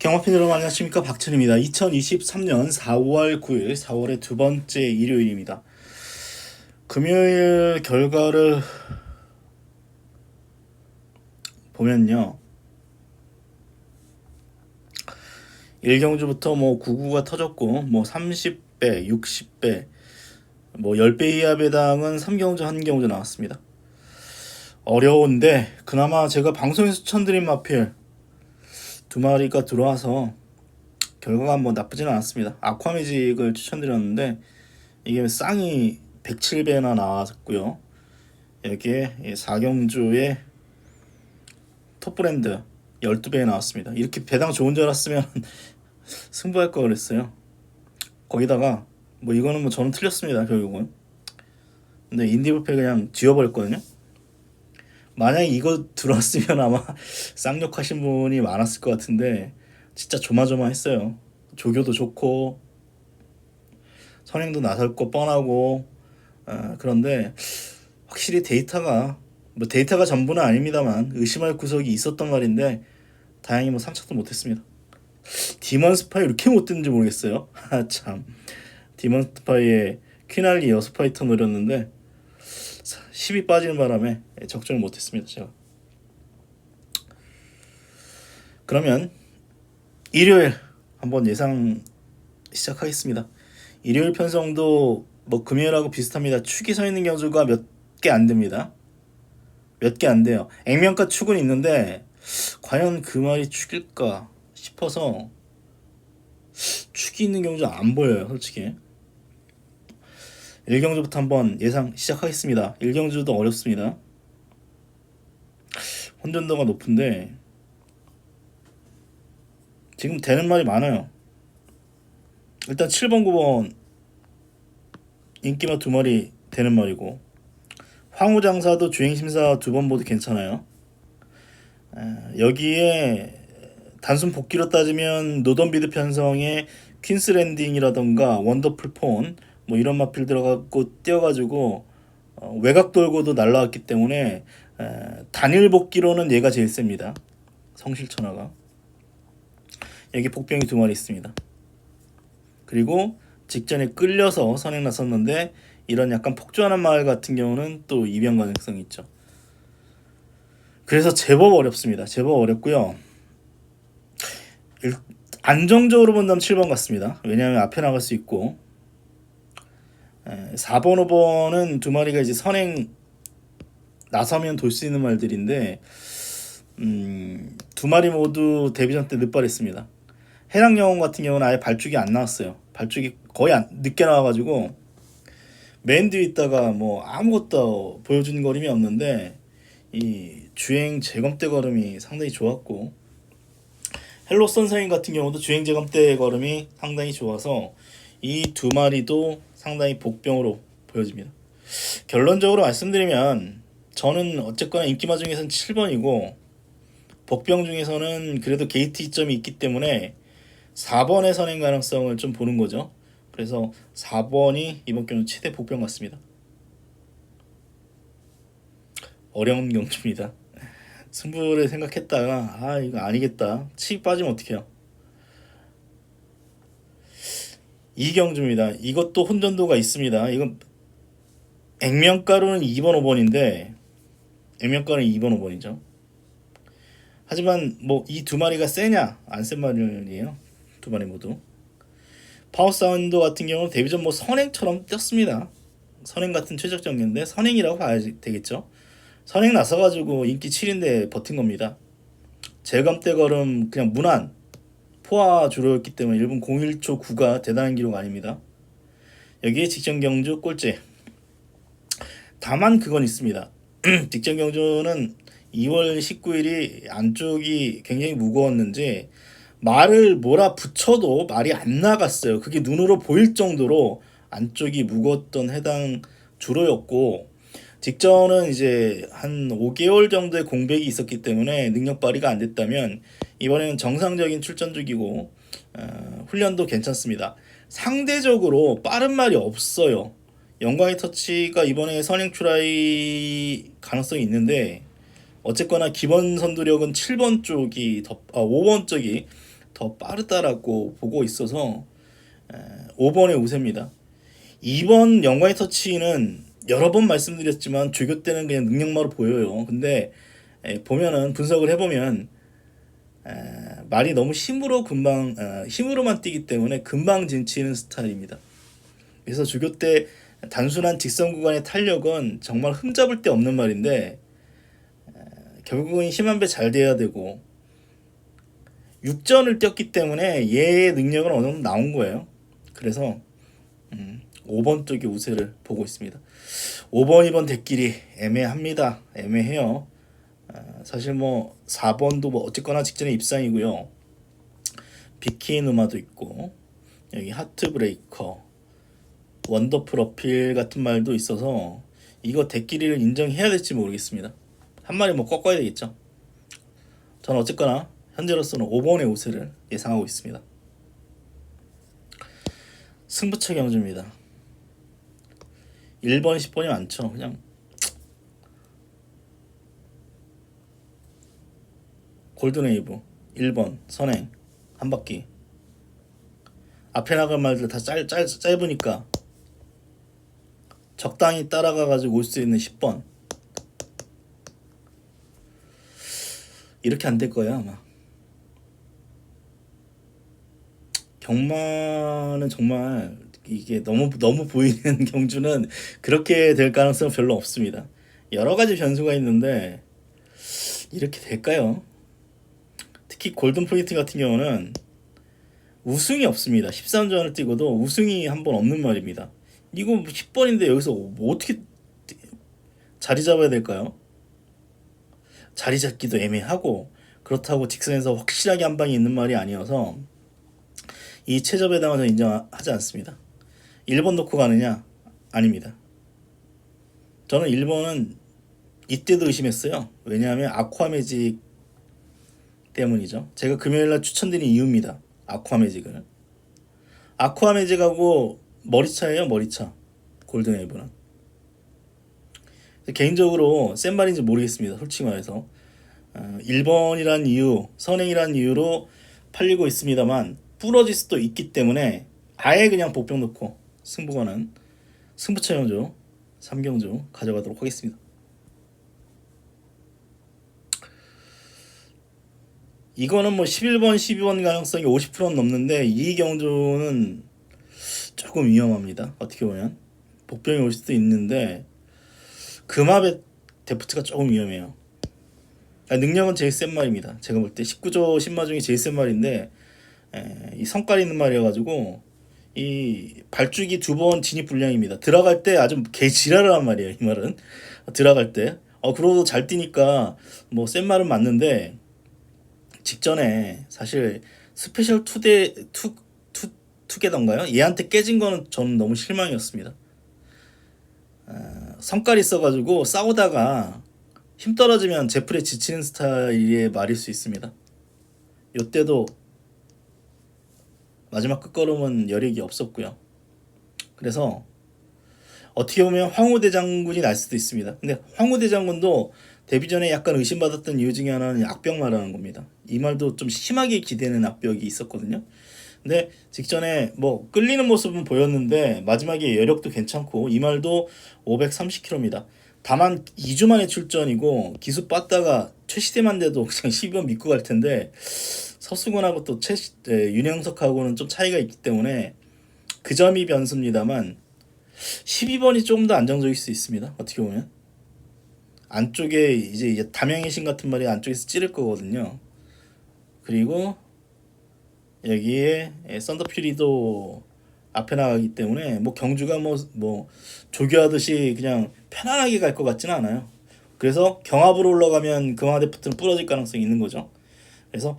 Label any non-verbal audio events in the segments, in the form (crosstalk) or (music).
경마팬 여러분 안녕하십니까 박천입니다. 2023년 4월 9일 4월의 두 번째 일요일입니다. 금요일 결과를 보면요. 1경주부터 뭐 99가 터졌고 뭐 30배, 60배, 뭐 10배 이하 배당은 3경주, 1경주 나왔습니다. 어려운데 그나마 제가 방송에서 추천드린 마필 두 마리가 들어와서 결과가 뭐 나쁘진 않았습니다. 아쿠아매직을 추천드렸는데 이게 쌍이 107배나 나왔고요. 여기에 4경주의 톱 브랜드 12배 나왔습니다. 이렇게 배당 좋은 줄 알았으면 (laughs) 승부할 걸 그랬어요. 거기다가 뭐 이거는 뭐 저는 틀렸습니다. 결국은. 근데 인디브페 그냥 지워버렸거든요. 만약에 이거 들어왔으면 아마 쌍욕하신 분이 많았을 것 같은데 진짜 조마조마했어요. 조교도 좋고 선행도 나설 거 뻔하고 아, 그런데 확실히 데이터가 뭐 데이터가 전부는 아닙니다만 의심할 구석이 있었던 말인데 다행히 뭐 삼착도 못했습니다. 디먼 스파이 이렇게 못 됐는지 모르겠어요. (laughs) 아, 참 디먼 스파이의 퀴날리 여섯 파이터 노렸는데 10이 빠지는 바람에 적중을 못했습니다. 제가. 그러면 일요일 한번 예상 시작하겠습니다. 일요일 편성도 뭐 금요일하고 비슷합니다. 축이 서 있는 경주가 몇 개 안 됩니다. 몇 개 안 돼요. 액면가 축은 있는데 과연 그 말이 축일까 싶어서 축이 있는 경주 안 보여요, 솔직히. 1경주부터 한번 예상 시작하겠습니다. 1경주도 어렵습니다. 혼전도가 높은데 지금 되는 말이 많아요. 일단 7번, 9번 인기마 두 마리 되는 말이고 황후장사도 주행심사 두번 모두 괜찮아요. 에, 여기에 단순 복귀로 따지면 노던 비드 편성의 퀸스랜딩이라던가 원더풀 폰 뭐 이런 마필 들어가고 뛰어가지고 어, 외곽 돌고도 날라왔기 때문에 에, 단일 복귀로는 얘가 제일 셉니다. 성실천하가 여기 복병이 두 마리 있습니다. 그리고 직전에 끌려서 선행 나섰는데 이런 약간 폭주하는 마을 같은 경우는 또 이변 가능성이 있죠. 그래서 제법 어렵습니다. 제법 어렵고요. 일- 안정적으로 본다면 7번 같습니다. 왜냐하면 앞에 나갈 수 있고 에, 4번, 5번은 두 마리가 이제 선행 나서면 돌 수 있는 말들인데 음, 두 마리 모두 데뷔전 때 늦발했습니다. 해랑 영웅 같은 경우는 아예 발죽이 안 나왔어요. 발죽이 거의 안, 늦게 나와가지고 맨 뒤에 있다가 뭐 아무것도 보여주는 걸음이 없는데 이 주행 재검대 걸음이 상당히 좋았고 헬로 선사인 같은 경우도 주행 재검대 걸음이 상당히 좋아서 이 두 마리도 상당히 복병으로 보여집니다. 결론적으로 말씀드리면 저는 어쨌거나 인기마 중에서는 7번이고 복병 중에서는 그래도 게이트 이점이 있기 때문에 4번의 선행 가능성을 좀 보는 거죠. 그래서 4번이 이번 경우 최대 복병 같습니다. 어려운 경주입니다. 승부를 생각했다가 아 이거 아니겠다. 치 빠지면 어떡해요. 이 경주입니다. 이것도 혼전도가 있습니다. 이건 액면가로는 2번 5번인데 액면가는 2번 5번이죠. 하지만 뭐 이 두 마리가 세냐 안센 말이에요. 두 마리 모두. 파워 사운드 같은 경우는 데뷔 전 뭐 선행처럼 뛰었습니다. 선행 같은 최적 정리인데 선행이라고 봐야 되겠죠. 선행 나서가지고 인기 7인데 버틴 겁니다. 재감대 걸음 그냥 무난 포화 주로였기 때문에 1분 01초 9가 대단한 기록 아닙니다. 여기에 직전 경주 꼴찌. 다만 그건 있습니다. (clears throat) 직전 경주는 2월 19일이 안쪽이 굉장히 무거웠는지 말을 몰아 붙여도 말이 안 나갔어요. 그게 눈으로 보일 정도로 안쪽이 무거웠던 해당 주로였고 직전은 이제 한 5개월 정도의 공백이 있었기 때문에 능력 발휘가 안 됐다면 이번에는 정상적인 출전 중이고 어, 훈련도 괜찮습니다. 상대적으로 빠른 말이 없어요. 영광의 터치가 이번에 선행 트라이 가능성이 있는데 어쨌거나 기본 선두력은 7번 쪽이 더, 아, 5번 쪽이 더 빠르다라고 보고 있어서 에, 5번의 우세입니다. 2번 영광의 터치는 여러 번 말씀드렸지만 조교 때는 그냥 능력마로 보여요. 근데 에, 보면은 분석을 해보면 에, 말이 너무 힘으로 금방 어, 힘으로만 뛰기 때문에 금방 진치는 스타일입니다. 그래서 조교 때 단순한 직선 구간의 탄력은 정말 흠잡을 데 없는 말인데 에, 결국은 힘 한 배 잘 돼야 되고 6전을 뛰었기 때문에 얘의 능력은 어느 정도 나온 거예요. 그래서 음, 5번 쪽의 우세를 보고 있습니다. 5번, 2번 대끼리 애매합니다. 애매해요. 아, 사실 뭐 4번도 뭐 어쨌거나 직전에 입상이고요. 비키인 우마도 있고 여기 하트 브레이커, 원더풀 어필 같은 말도 있어서 이거 대끼리를 인정해야 될지 모르겠습니다. 한 마리 뭐 꺾어야 되겠죠. 저는 어쨌거나 현재로서는 5번의 우세를 예상하고 있습니다. 승부처 경주입니다. 1번, 10번이 많죠. 그냥 골든웨이브 1번 선행 한 바퀴. 앞에 나갈 말들 다 짧, 짧, 짧으니까 적당히 따라가 가지고 올 수 있는 10번. 이렇게 안 될 거야 아마. 경마는 정말 이게 너무 너무 보이는 (laughs) 경주는 그렇게 될 가능성은 별로 없습니다. 여러 가지 변수가 있는데 이렇게 될까요? 특히 골든 포인트 같은 경우는 우승이 없습니다. 13전을 뛰고도 우승이 한 번 없는 말입니다. 이거 10번인데 여기서 뭐 어떻게 자리 잡아야 될까요? 자리 잡기도 애매하고 그렇다고 직선에서 확실하게 한 방이 있는 말이 아니어서 이 최저배 당은 저는 인정하지 않습니다. 1번 놓고 가느냐? 아닙니다. 저는 1번은 이때도 의심했어요. 왜냐하면 아쿠아매직 때문이죠. 제가 금요일날 추천드린 이유입니다. 아쿠아매직을. 아쿠아매직하고 머리차예요, 머리차. 골든웨이브는. 개인적으로 센 말인지 모르겠습니다. 솔직히 말해서. 어, 1번이란 이유, 선행이란 이유로 팔리고 있습니다만 부러질 수도 있기 때문에 아예 그냥 복병 넣고 승부가는 승부처 경주 3경주 가져가도록 하겠습니다. 이거는 뭐 11번, 12번 가능성이 50%는 넘는데 이 경주는 조금 위험합니다. 어떻게 보면 복병이 올 수도 있는데 금합의 데프트가 조금 위험해요. 아, 능력은 제일 센 말입니다. 제가 볼 때 19조 신마 중에 제일 센 말인데 에, 이 성깔 있는 말이어가지고 이 발주기 두 번 진입 불량입니다. 들어갈 때 아주 개 지랄을 말이에요. 이 말은 들어갈 때. 어 그러고 잘 뛰니까 뭐 센 말은 맞는데 직전에 사실 스페셜 투대 투, 투 투게던가요? 얘한테 깨진 거는 저는 너무 실망이었습니다. 어, 성깔 있어가지고 싸우다가 힘 떨어지면 제풀에 지치는 스타일의 말일 수 있습니다. 요때도 마지막 끝걸음은 여력이 없었고요. 그래서 어떻게 보면 황후대 장군이 날 수도 있습니다. 근데 황후대 장군도 데뷔 전에 약간 의심받았던 이유 중에 하나는 악병 말하는 겁니다. 이 말도 좀 심하게 기대는 악벽이 있었거든요. 근데 직전에 뭐 끌리는 모습은 보였는데 마지막에 여력도 괜찮고 이 말도 530km입니다. 다만 2주 만에 출전이고 기수 빠다가 최시대만 돼도 그냥 (laughs) 12번 믿고 갈 텐데 서수근하고 또 최, 네, 윤영석하고는 좀 차이가 있기 때문에 그 점이 변수입니다만 12번이 조금 더 안정적일 수 있습니다. 어떻게 보면 안쪽에 이제 담양의 신 같은 말이 안쪽에서 찌를 거거든요. 그리고 여기에 썬더퓨리도 앞에 나가기 때문에 뭐 경주가 뭐 뭐 조교하듯이 그냥 편안하게 갈 것 같지는 않아요. 그래서 경합으로 올라가면 금화데프트는 부러질 가능성이 있는 거죠. 그래서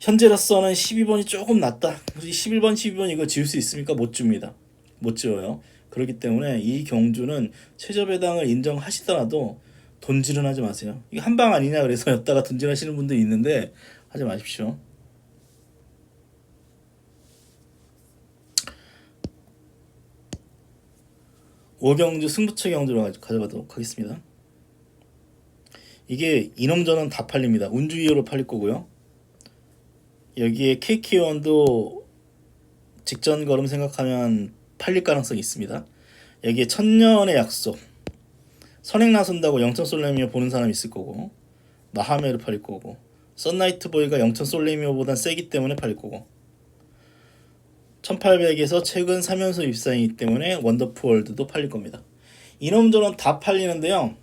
현재로서는 12번이 조금 낫다. 11번, 12번 이거 지을 수 있습니까? 못 줍니다. 못 지어요. 그렇기 때문에 이 경주는 최저 배당을 인정하시더라도 돈질은 하지 마세요. 이게 한 방 아니냐 그래서 (laughs) 였다가 돈질하시는 분들이 있는데 하지 마십시오. 오경주 승부처 경주로 가- 가져가도록 하겠습니다. 이게 이놈저놈 다 팔립니다. 운주 이어로 팔릴 거고요. 여기에 KK1도 직전 걸음 생각하면 팔릴 가능성이 있습니다. 여기에 천년의 약속 선행 나선다고 영천 솔레미오 보는 사람 있을 거고 마하메를 팔릴 거고 썬나이트 보이가 영천 솔레미오보단 세기 때문에 팔릴 거고 1800에서 최근 3연속 입상이기 때문에 원더풀 월드도 팔릴 겁니다. 이놈저놈 다 팔리는데요.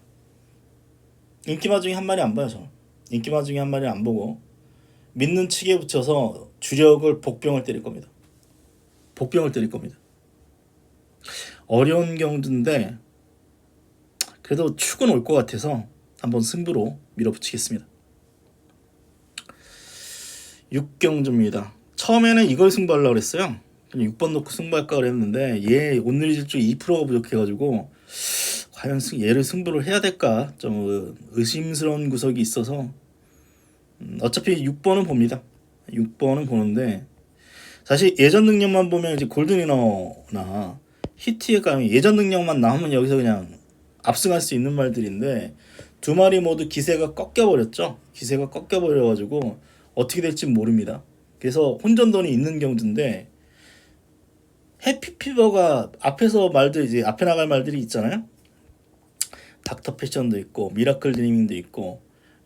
인기마 중에 한 마리 안 봐요 저는. 인기마 중에 한 마리 안 보고 믿는 측에 붙여서 주력을 복병을 때릴 겁니다. 복병을 때릴 겁니다. 어려운 경주인데 그래도 축은 올 것 같아서 한번 승부로 밀어붙이겠습니다. 6경주입니다. 처음에는 이걸 승부하려고 그랬어요. 그냥 6번 놓고 승부할까 그랬는데 얘 오늘 질주 2%가 부족해가지고 과연 승- 얘를 승부를 해야 될까 좀 의- 의심스러운 구석이 있어서 음, 어차피 6번은 봅니다. 6번은 보는데 사실 예전 능력만 보면 이제 골든이너나 히트가 예전 능력만 나오면 여기서 그냥 압승할 수 있는 말들인데 두 마리 모두 기세가 꺾여 버렸죠. 기세가 꺾여 버려 가지고 어떻게 될지 모릅니다. 그래서 혼전돈이 있는 경주인데 해피피버가 앞에서 말들 이제 앞에 나갈 말들이 있잖아요. 닥터 패션도 있고 미라클 드리밍도 있고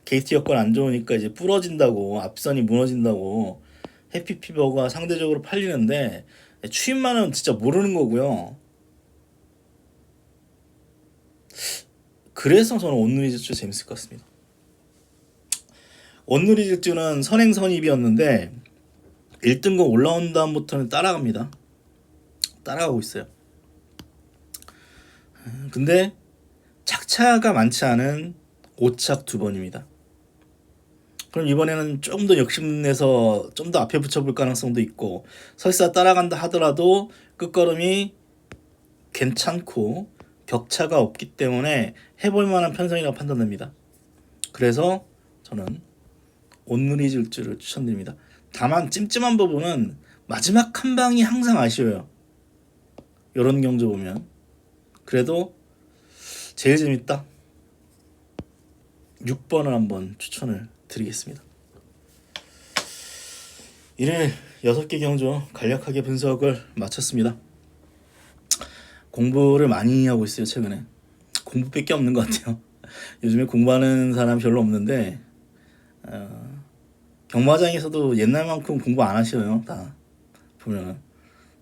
게이트 여건 안 좋으니까 이제 부러진다고 앞선이 무너진다고 해피피버가 상대적으로 팔리는데 추임만은 진짜 모르는 거고요. 그래서 저는 온누리 질주 재밌을 것 같습니다. 온누리 질주는 선행 선입이었는데 1등급 올라온 다음부터는 따라갑니다. 따라가고 있어요. 음, 근데 착차가 많지 않은 5착 두 번입니다. 그럼 이번에는 좀더 욕심내서 좀 더 앞에 붙여볼 가능성도 있고 설사 따라간다 하더라도 끝걸음이 괜찮고 격차가 없기 때문에 해볼 만한 편성이라고 판단됩니다. 그래서 저는 온누리 질주를 추천드립니다. 다만 찜찜한 부분은 마지막 한 방이 항상 아쉬워요. 이런 경주 보면 그래도 제일 재밌다. 6번을 한번 추천을 드리겠습니다. 이를 6개 경주 간략하게 분석을 마쳤습니다. 공부를 많이 하고 있어요 최근에 공부밖에 없는 것 같아요 (laughs) 요즘에 공부하는 사람 별로 없는데 어, 경마장에서도 옛날만큼 공부 안 하셔요 다 보면은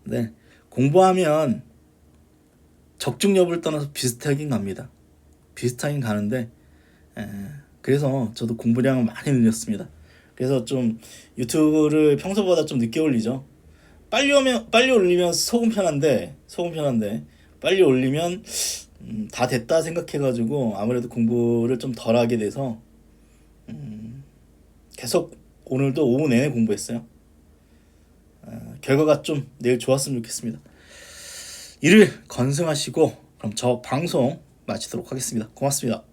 근데 공부하면 적중 여부를 떠나서 비슷하긴 갑니다 비슷하긴 가는데 에, 그래서 저도 공부량을 많이 늘렸습니다 그래서 좀 유튜브를 평소보다 좀 늦게 올리죠 빨리 오면 빨리 올리면 속은 편한데 속은 편한데 빨리 올리면 음, 다 됐다 생각해가지고 아무래도 공부를 좀 덜하게 돼서 음, 계속 오늘도 오후 내내 공부했어요. 어, 결과가 좀 내일 좋았으면 좋겠습니다. 이를 건승하시고 그럼 저 방송 마치도록 하겠습니다. 고맙습니다.